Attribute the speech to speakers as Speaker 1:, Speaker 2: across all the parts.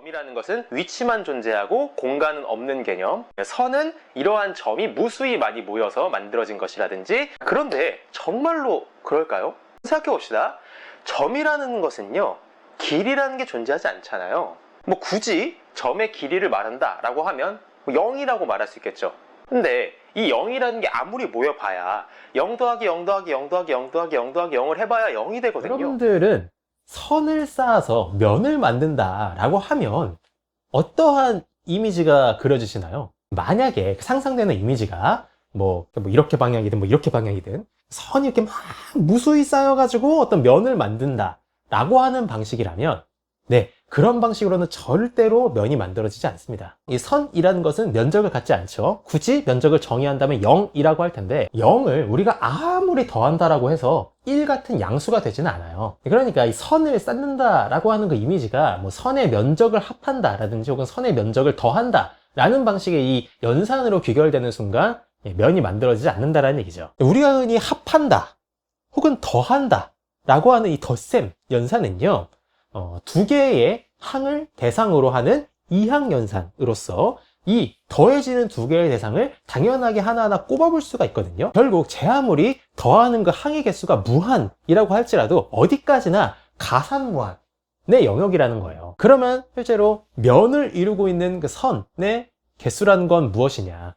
Speaker 1: 점이라는 것은 위치만 존재하고 공간은 없는 개념. 선은 이러한 점이 무수히 많이 모여서 만들어진 것이라든지. 그런데 정말로 그럴까요? 생각해 봅시다. 점이라는 것은요, 길이라는 게 존재하지 않잖아요. 뭐 굳이 점의 길이를 말한다라고 하면 0이라고 말할 수 있겠죠. 근데 이 0이라는 게 아무리 모여봐야 0 더하기 0 더하기 0 더하기 0 더하기 0 더하기 0을 해봐야 0이 되거든요.
Speaker 2: 여러분들은 선을 쌓아서 면을 만든다라고 하면 어떠한 이미지가 그려지시나요? 만약에 상상되는 이미지가 뭐, 뭐 이렇게 방향이든 뭐 이렇게 방향이든 선이 이렇게 막 무수히 쌓여가지고 어떤 면을 만든다라고 하는 방식이라면 네, 그런 방식으로는 절대로 면이 만들어지지 않습니다. 이 선이라는 것은 면적을 갖지 않죠. 굳이 면적을 정의한다면 0이라고 할 텐데 0을 우리가 아무리 더한다라고 해서 1 같은 양수가 되지는 않아요. 그러니까 이 선을 쌓는다라고 하는 그 이미지가 뭐 선의 면적을 합한다라든지 혹은 선의 면적을 더한다 라는 방식의 이 연산으로 귀결되는 순간 예, 면이 만들어지지 않는다라는 얘기죠. 우리가 흔히 합한다 혹은 더한다 라고 하는 이 덧셈 연산은요. 어, 두 개의 항을 대상으로 하는 이항연산으로서 이 더해지는 두 개의 대상을 당연하게 하나하나 꼽아볼 수가 있거든요. 결국 제 아무리 더하는 그 항의 개수가 무한이라고 할지라도 어디까지나 가산무한의 영역이라는 거예요. 그러면 실제로 면을 이루고 있는 그 선의 개수라는 건 무엇이냐?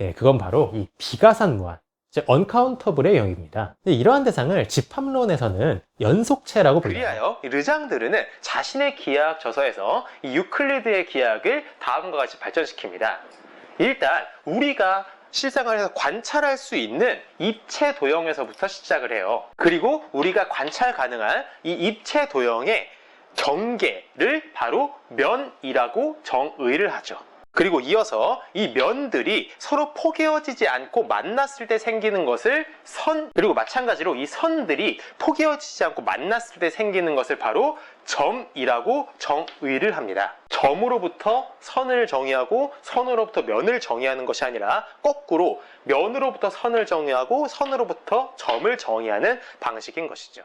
Speaker 2: 예, 그건 바로 이 비가산무한, 즉 언카운터블의 영역입니다. 근데 이러한 대상을 집합론에서는 연속체라고 불려요.
Speaker 1: 그리하여 이 르장드르는 자신의 기하학 저서에서 이 유클리드의 기하학을 다음과 같이 발전시킵니다. 일단 우리가 실생활에서 관찰할 수 있는 입체 도형에서부터 시작을 해요. 그리고 우리가 관찰 가능한 이 입체 도형의 경계를 바로 면이라고 정의를 하죠. 그리고 이어서 이 면들이 서로 포개어지지 않고 만났을 때 생기는 것을 선, 그리고 마찬가지로 이 선들이 포개어지지 않고 만났을 때 생기는 것을 바로 점이라고 정의를 합니다. 점으로부터 선을 정의하고 선으로부터 면을 정의하는 것이 아니라 거꾸로 면으로부터 선을 정의하고 선으로부터 점을 정의하는 방식인 것이죠.